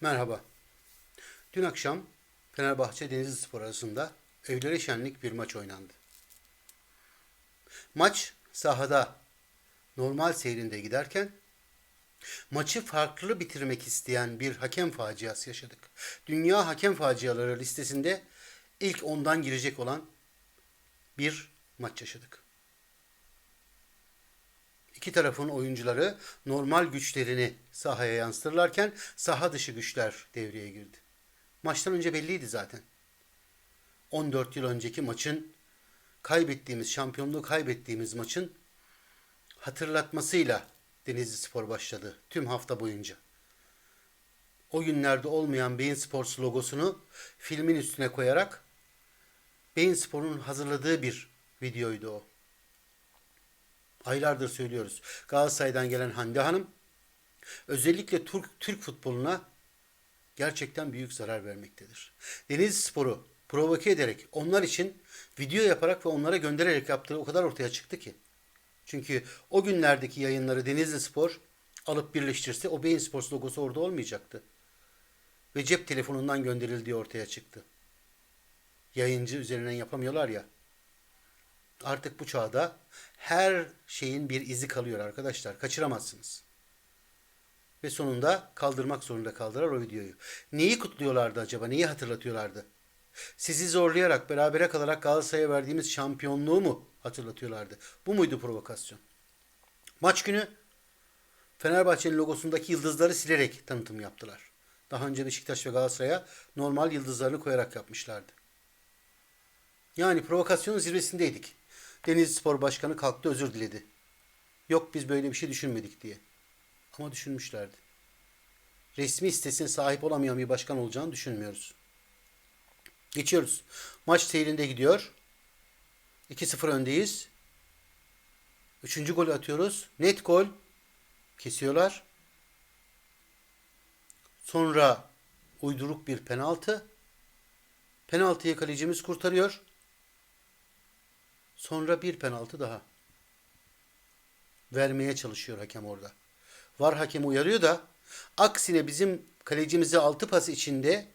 Merhaba. Dün akşam Fenerbahçe Denizli Spor arasında evlere şenlik bir maç oynandı. Maç sahada normal seyrinde giderken maçı farklı bitirmek isteyen bir hakem faciası yaşadık. Dünya hakem faciaları listesinde ilk ondan girecek olan bir maç yaşadık. İki tarafın oyuncuları normal güçlerini sahaya yansıtırlarken saha dışı güçler devreye girdi. Maçtan önce belliydi zaten. 14 yıl önceki maçın kaybettiğimiz, şampiyonluğu kaybettiğimiz maçın hatırlatmasıyla Denizli Spor başladı tüm hafta boyunca. O günlerde olmayan Beyin Sports logosunu filmin üstüne koyarak Beyin Spor'un hazırladığı bir videoydu o. Aylardır söylüyoruz. Galatasaray'dan gelen Hande Hanım özellikle Türk, Türk futboluna gerçekten büyük zarar vermektedir. Denizli Spor'u provoke ederek onlar için video yaparak ve onlara göndererek yaptığı o kadar ortaya çıktı ki. Çünkü o günlerdeki yayınları Denizli Spor alıp birleştirse o Beyin Sports logosu orada olmayacaktı. Ve cep telefonundan gönderildiği ortaya çıktı. Yayıncı üzerinden yapamıyorlar ya. Artık bu çağda her şeyin bir izi kalıyor arkadaşlar. Kaçıramazsınız. Ve sonunda kaldırmak zorunda kaldılar o videoyu. Neyi kutluyorlardı acaba? Neyi hatırlatıyorlardı? Sizi zorlayarak, berabere kalarak Galatasaray'a verdiğimiz şampiyonluğu mu hatırlatıyorlardı? Bu muydu provokasyon? Maç günü Fenerbahçe'nin logosundaki yıldızları silerek tanıtım yaptılar. Daha önce Beşiktaş ve Galatasaray'a normal yıldızlarını koyarak yapmışlardı. Yani provokasyonun zirvesindeydik. Denizli Spor Başkanı kalktı özür diledi. Yok biz böyle bir şey düşünmedik diye. Ama düşünmüşlerdi. Resmi sitesine sahip olamayan bir başkan olacağını düşünmüyoruz. Geçiyoruz. Maç seyrinde gidiyor. 2-0 öndeyiz. Üçüncü golü atıyoruz. Net gol. Kesiyorlar. Sonra uyduruk bir penaltı. Penaltıyı kalecimiz kurtarıyor. Sonra bir penaltı daha. Vermeye çalışıyor hakem orada. Var hakem uyarıyor da aksine bizim kalecimize altı pas içinde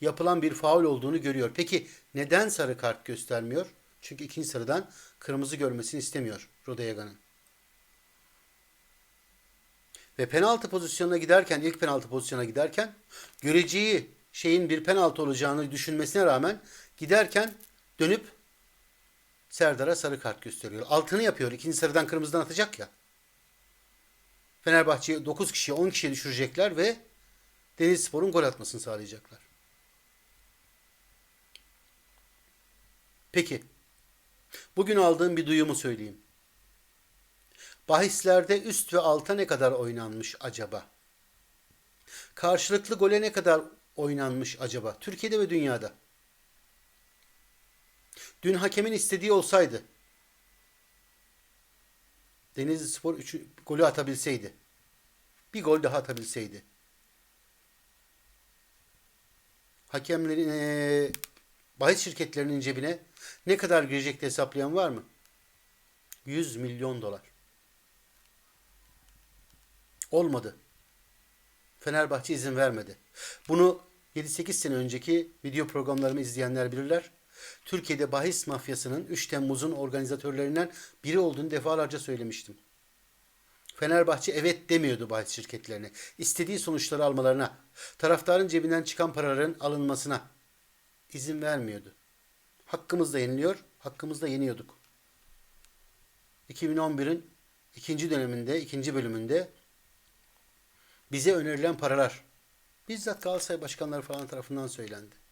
yapılan bir faul olduğunu görüyor. Peki neden sarı kart göstermiyor? Çünkü ikinci sarıdan kırmızı görmesini istemiyor Rodayaga'nın. Ve penaltı pozisyonuna giderken, ilk penaltı pozisyonuna giderken göreceği şeyin bir penaltı olacağını düşünmesine rağmen giderken dönüp Serdar'a sarı kart gösteriyor. Altını yapıyor. İkinci sarıdan kırmızıdan atacak ya. Fenerbahçe'yi 9 kişiye 10 kişiye düşürecekler ve Denizlispor'un gol atmasını sağlayacaklar. Peki. Bugün aldığım bir duyumu söyleyeyim. Bahislerde üst ve alta ne kadar oynanmış acaba? Karşılıklı gole ne kadar oynanmış acaba? Türkiye'de ve dünyada. Dün hakemin istediği olsaydı Denizli Spor 3 golü atabilseydi. Bir gol daha atabilseydi. Hakemlerin ee, bahis şirketlerinin cebine ne kadar girecek hesaplayan var mı? 100 milyon dolar. Olmadı. Fenerbahçe izin vermedi. Bunu 7-8 sene önceki video programlarımı izleyenler bilirler. Türkiye'de bahis mafyasının 3 Temmuz'un organizatörlerinden biri olduğunu defalarca söylemiştim. Fenerbahçe evet demiyordu bahis şirketlerine. İstediği sonuçları almalarına, taraftarın cebinden çıkan paraların alınmasına izin vermiyordu. Hakkımızda yeniliyor, hakkımızda yeniyorduk. 2011'in ikinci döneminde, ikinci bölümünde bize önerilen paralar bizzat Galatasaray başkanları falan tarafından söylendi.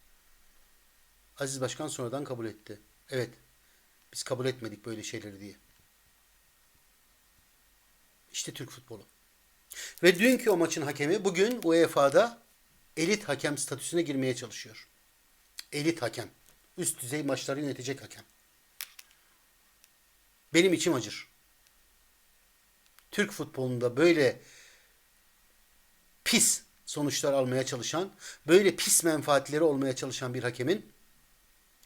Aziz Başkan sonradan kabul etti. Evet, biz kabul etmedik böyle şeyleri diye. İşte Türk futbolu. Ve dünkü o maçın hakemi bugün UEFA'da elit hakem statüsüne girmeye çalışıyor. Elit hakem. Üst düzey maçları yönetecek hakem. Benim içim acır. Türk futbolunda böyle pis sonuçlar almaya çalışan, böyle pis menfaatleri olmaya çalışan bir hakemin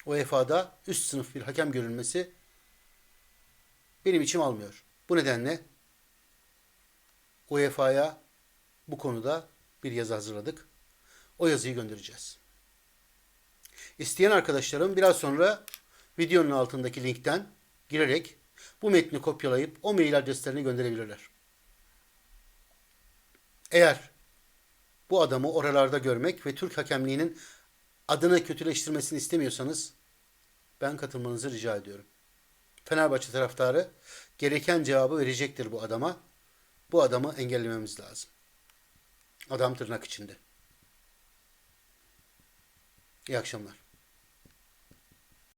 UEFA'da üst sınıf bir hakem görülmesi benim içim almıyor. Bu nedenle UEFA'ya bu konuda bir yazı hazırladık. o yazıyı göndereceğiz. İsteyen arkadaşlarım biraz sonra videonun altındaki linkten girerek bu metni kopyalayıp o mail adreslerine gönderebilirler. Eğer bu adamı oralarda görmek ve Türk hakemliğinin adını kötüleştirmesini istemiyorsanız ben katılmanızı rica ediyorum. Fenerbahçe taraftarı gereken cevabı verecektir bu adama. Bu adamı engellememiz lazım. Adam tırnak içinde. İyi akşamlar.